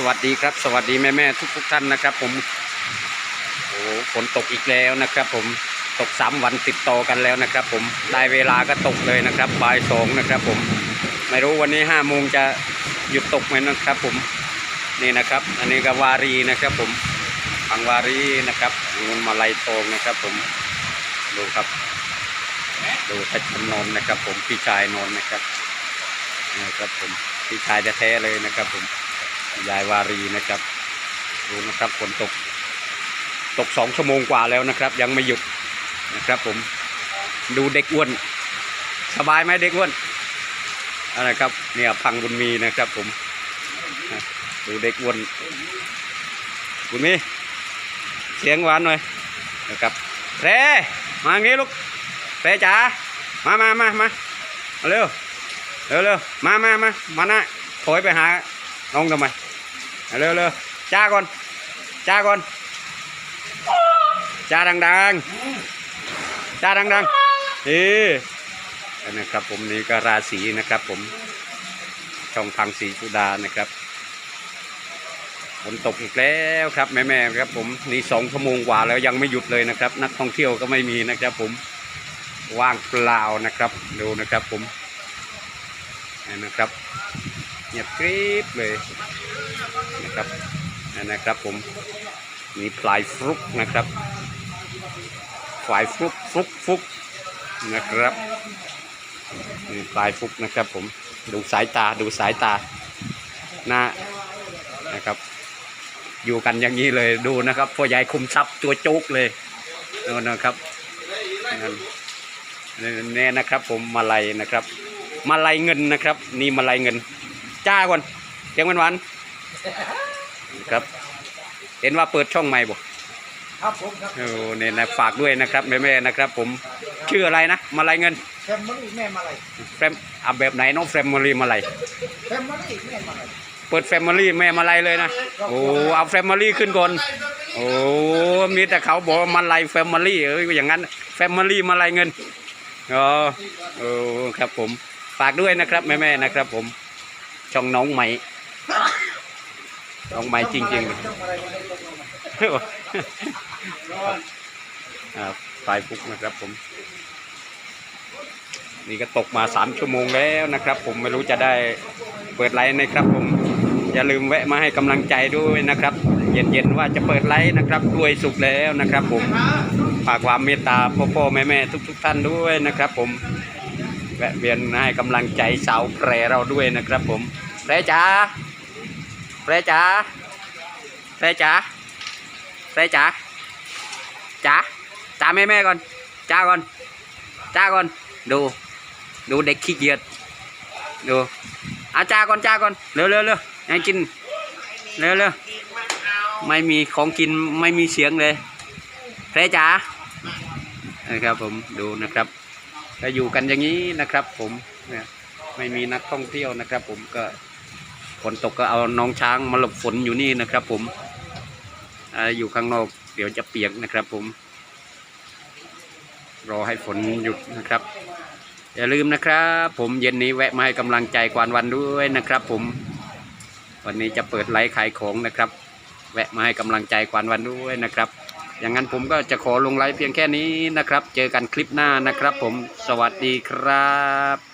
สวัสดีครับ สวัสดีแม่แม่ทุกทุกท่านนะครับ ผมโอ้ฝนตกอีกแล้วนะครับ ผมตกสามวันติดต่อกันแล้วนะครับ ผมได้เวลาก็ตกเลยนะครับบ่ายสองนะครับ ผมไม่รู้วันนี้ห้าโมงจะหยุดตกไหมนะครับ ผมนี่นะครับ อันนี้ก็วารีนะครับ ผมฟังวารีนะครับงูนมาลายทองนะครับ ผมดูครับ ดูเพชรพนนท์นะครับ ผมพี่ชายนนนะครับนะครับผมพี่ชายแท้เลยนะครับ ผม ยายวารีนะครับดูนะครับฝนตก ตกสองชั่วโมงกว่าแล้วนะครับ ยังไม่หยุดนะครับผมดูเด็กอ้วน สบายไหมเด็กอ้วนอะไรครับเนี่ยพังบุญมีนะครับผมดูเด็กอ้วนบุญมีเสียงหวานหน่อยนะครับเรมาอย่างนี้ลูกเป๊จ๋ามามามามาเร็วเร็วเร็วมามามามานะถอยไปหาน้องทำไม เร็วเร็วจ้าก่อน จ้าก่อน จ้าดังๆ จ้าดังๆเอ๊นะครับผมนี่ก็ราศีนะครับ ผม ช่องทางสีสุดานะครับฝนตกอีกแล้วครับแม่ๆครับผมนี่สองชั่วโมงกว่าแล้วยังไม่หยุดเลยนะครับ นักท่องเที่ยวก็ไม่มีนะครับ ผมว่างเปล่านะครับดูนะครับผมนี่นะครับเงียบกริบเลย นะครับนี่นะครับผมมีพลายฟลุกนะครับพลายฟลุกฟลุกฟลุกนะครับมีพลายฟลุกนะครับผมดูสายตาดูสายตาหน้านะครับ อยู่กันอย่างนี้เลยดูนะครับพ่อใหญ่คุมทรัพย์ตัวโจกเลยนะครับนั่นนี่นะครับผมมาลัยนะครับ มาลัยเงินนะครับ นี่มาลัยเงิน จ้าก่อนเสียงหวานๆ ครับ เห็นว่าเปิดช่องใหม่บ่ครับผมครับโอ้เนี่ยนะฝากด้วยนะครับแม่ๆนะครับ ผมชื่ออะไรนะมาลัยเงินแฟมลี่แม่มาเลยแฟมอะแบบไหนน้องแฟมมารีมาลัยแฟมลี่แม่มาเลยเปิดแฟมลี่แม่มาลัยเลยนะโอ้เอาแฟมลี่ขึ้นก่อนโอ้มีแต่เขาบอกว่ามาลัยแฟมลี่เอ้ยอย่างนั้นแฟมลี่มาลัยเงินอ๋อโอ้ครับผมฝากด้วยนะครับแม่ๆนะครับ ผมช่องน้องใหม่ น้องใหม่จริงๆช่องอะไรมาได้ลงมาอ่าปลายฟุกนะครับผม นี่ก็ตกมาสามชั่วโมงแล้วนะครับ ผมไม่รู้จะได้เปิดไลฟ์นะครับ ผมอย่าลืมแวะมาให้กำลังใจด้วยนะครับ เย็นๆว่าจะเปิดไลฟ์นะครับกล้วยสุกแล้วนะครับ ผมฝากความเมตตาพ่อๆแม่ๆทุก ๆ ท่านด้วยนะครับ ผมแวะเวียนมาให้กำลังใจสาวแพรเราด้วยนะครับ ผมแพรจ๋า แพรจ๋าแพรจ๋าแพรจ๋าจ้าจ้าแม่แม่ก่อนจ้าก่อนจ้าก่อน ดู ดูเด็กขี้เกียจดูอาจ้าก่อนจ้าก่อนเร็วเร็วเร็วให้กินเร็วเร็วไม่มีของกินไม่มีเสียงเลยแพรจ๋านะครับผมดูนะครับก็อยู่กันอย่างนี้นะครับ ผมไม่มีนักท่องเที่ยวนะครับ ผมก็ ฝนตกก็เอาน้องช้างมาหลบฝนอยู่นี่นะครับ ผมออยู่ข้างนอก เดี๋ยวจะเปียกนะครับ ผม รอให้ฝนหยุดนะครับ อย่าลืมนะครับ ผมเย็นนี้แวะมาให้กำลังใจกวานวันด้วยนะครับ ผม วันนี้จะเปิดไลฟ์ขายของนะครับ แวะมาให้กำลังใจกวานวันด้วยนะครับ อย่างนั้นผมก็จะขอลงไลฟ์เพียงแค่นี้นะครับ เจอกันคลิปหน้านะครับ ผมสวัสดีครับ